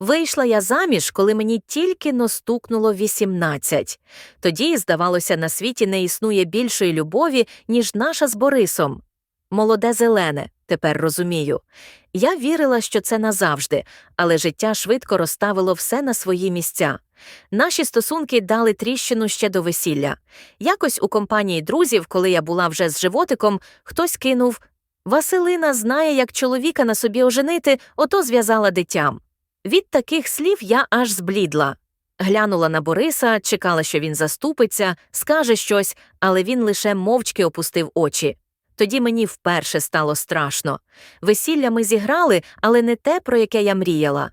Вийшла я заміж, коли мені тільки но стукнуло 18. Тоді, здавалося, на світі не існує більшої любові, ніж наша з Борисом. Молоде зелене, тепер розумію. Я вірила, що це назавжди, але життя швидко розставило все на свої місця. Наші стосунки дали тріщину ще до весілля. Якось у компанії друзів, коли я була вже з животиком, хтось кинув Василина знає, як чоловіка на собі оженити, ото зв'язала дитям. Від таких слів я аж зблідла. Глянула на Бориса, чекала, що він заступиться, скаже щось, але він лише мовчки опустив очі. Тоді мені вперше стало страшно. Весілля ми зіграли, але не те, про яке я мріяла.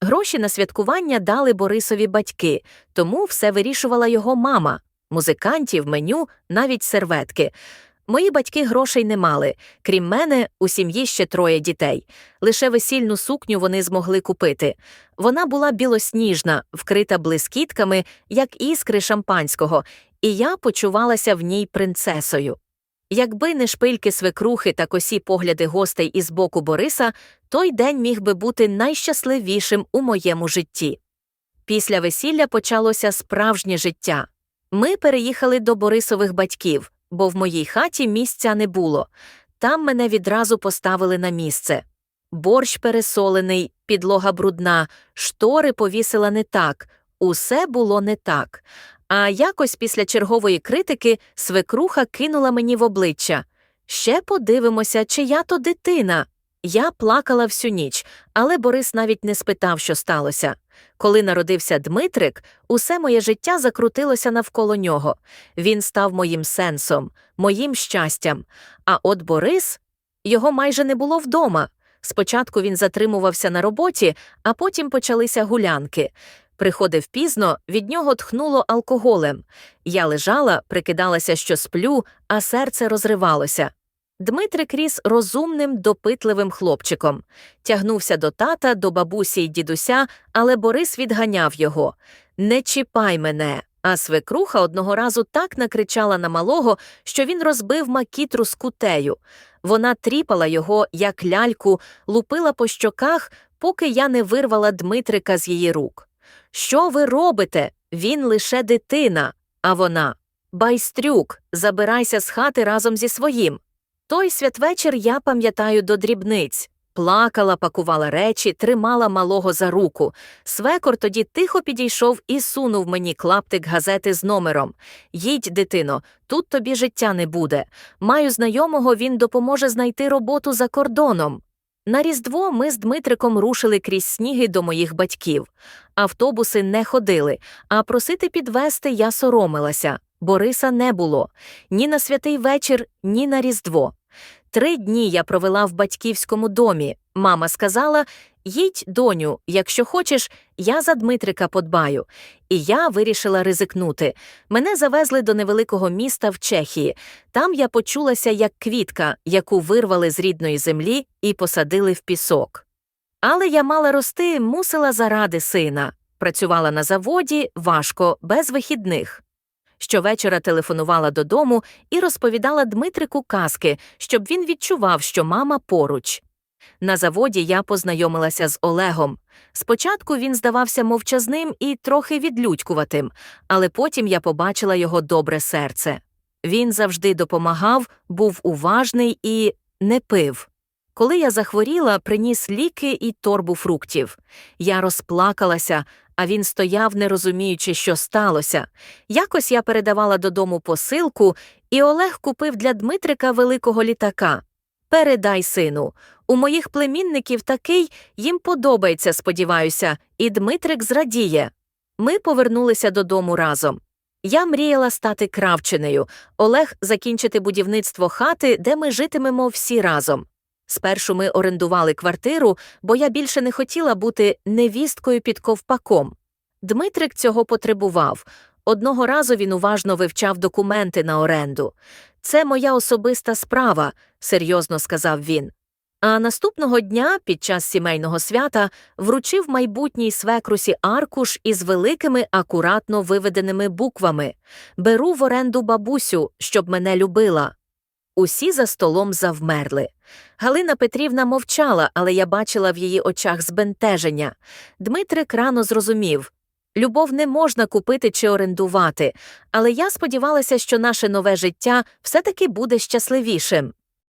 Гроші на святкування дали Борисові батьки, тому все вирішувала його мама музикантів, меню, навіть серветки. Мої батьки грошей не мали. Крім мене, у сім'ї ще троє дітей. Лише весільну сукню вони змогли купити. Вона була білосніжна, вкрита блискітками, як іскри шампанського, і я почувалася в ній принцесою. Якби не шпильки свекрухи та косі погляди гостей із боку Бориса, той день міг би бути найщасливішим у моєму житті. Після весілля почалося справжнє життя. Ми переїхали до Борисових батьків, бо в моїй хаті місця не було. Там мене відразу поставили на місце. Борщ пересолений, підлога брудна, штори повісила не так, усе було не так. А якось після чергової критики свекруха кинула мені в обличчя. Ще подивимося, чия то дитина. Я плакала всю ніч, але Борис навіть не спитав, що сталося. Коли народився Дмитрик, усе моє життя закрутилося навколо нього. Він став моїм сенсом, моїм щастям. А от Борис його майже не було вдома. Спочатку він затримувався на роботі, а потім почалися гулянки. Приходив пізно, від нього тхнуло алкоголем. Я лежала, прикидалася, що сплю, а серце розривалося. Дмитрик ріс розумним, допитливим хлопчиком. Тягнувся до тата, до бабусі й дідуся, але Борис відганяв його Не чіпай мене. А свекруха одного разу так накричала на малого, що він розбив макітру з кутею. Вона тріпала його, як ляльку, лупила по щоках, поки я не вирвала Дмитрика з її рук. Що ви робите? Він лише дитина. А вона Байстрюк, забирайся з хати разом зі своїм. Той святвечір я пам'ятаю до дрібниць. Плакала, пакувала речі, тримала малого за руку. Свекор тоді тихо підійшов і сунув мені клаптик газети з номером Їдь, дитино, тут тобі життя не буде. Маю знайомого, він допоможе знайти роботу за кордоном. На Різдво ми з Дмитриком рушили крізь сніги до моїх батьків. Автобуси не ходили, а просити підвести я соромилася. Бориса не було ні на святий вечір, ні на Різдво. Три дні я провела в батьківському домі. Мама сказала їдь, доню, якщо хочеш, я за Дмитрика подбаю. І я вирішила ризикнути. Мене завезли до невеликого міста в Чехії. Там я почулася як квітка, яку вирвали з рідної землі і посадили в пісок. Але я мала рости, мусила заради сина. Працювала на заводі важко, без вихідних. Щовечора телефонувала додому і розповідала Дмитрику казки, щоб він відчував, що мама поруч. На заводі я познайомилася з Олегом. Спочатку він здавався мовчазним і трохи відлюдькуватим, але потім я побачила його добре серце. Він завжди допомагав, був уважний і не пив. Коли я захворіла, приніс ліки і торбу фруктів. Я розплакалася, а він стояв, не розуміючи, що сталося. Якось я передавала додому посилку, і Олег купив для Дмитрика великого літака. Передай сину. У моїх племінників такий їм подобається, сподіваюся, і Дмитрик зрадіє. Ми повернулися додому разом. Я мріяла стати кравчинею, Олег закінчити будівництво хати, де ми житимемо всі разом. Спершу ми орендували квартиру, бо я більше не хотіла бути невісткою під ковпаком. Дмитрик цього потребував. Одного разу він уважно вивчав документи на оренду. Це моя особиста справа, серйозно сказав він. А наступного дня, під час сімейного свята, вручив майбутній свекрусі аркуш із великими акуратно виведеними буквами Беру в оренду бабусю, щоб мене любила. Усі за столом завмерли. Галина Петрівна мовчала, але я бачила в її очах збентеження. Дмитрик рано зрозумів. Любов не можна купити чи орендувати, але я сподівалася, що наше нове життя все-таки буде щасливішим.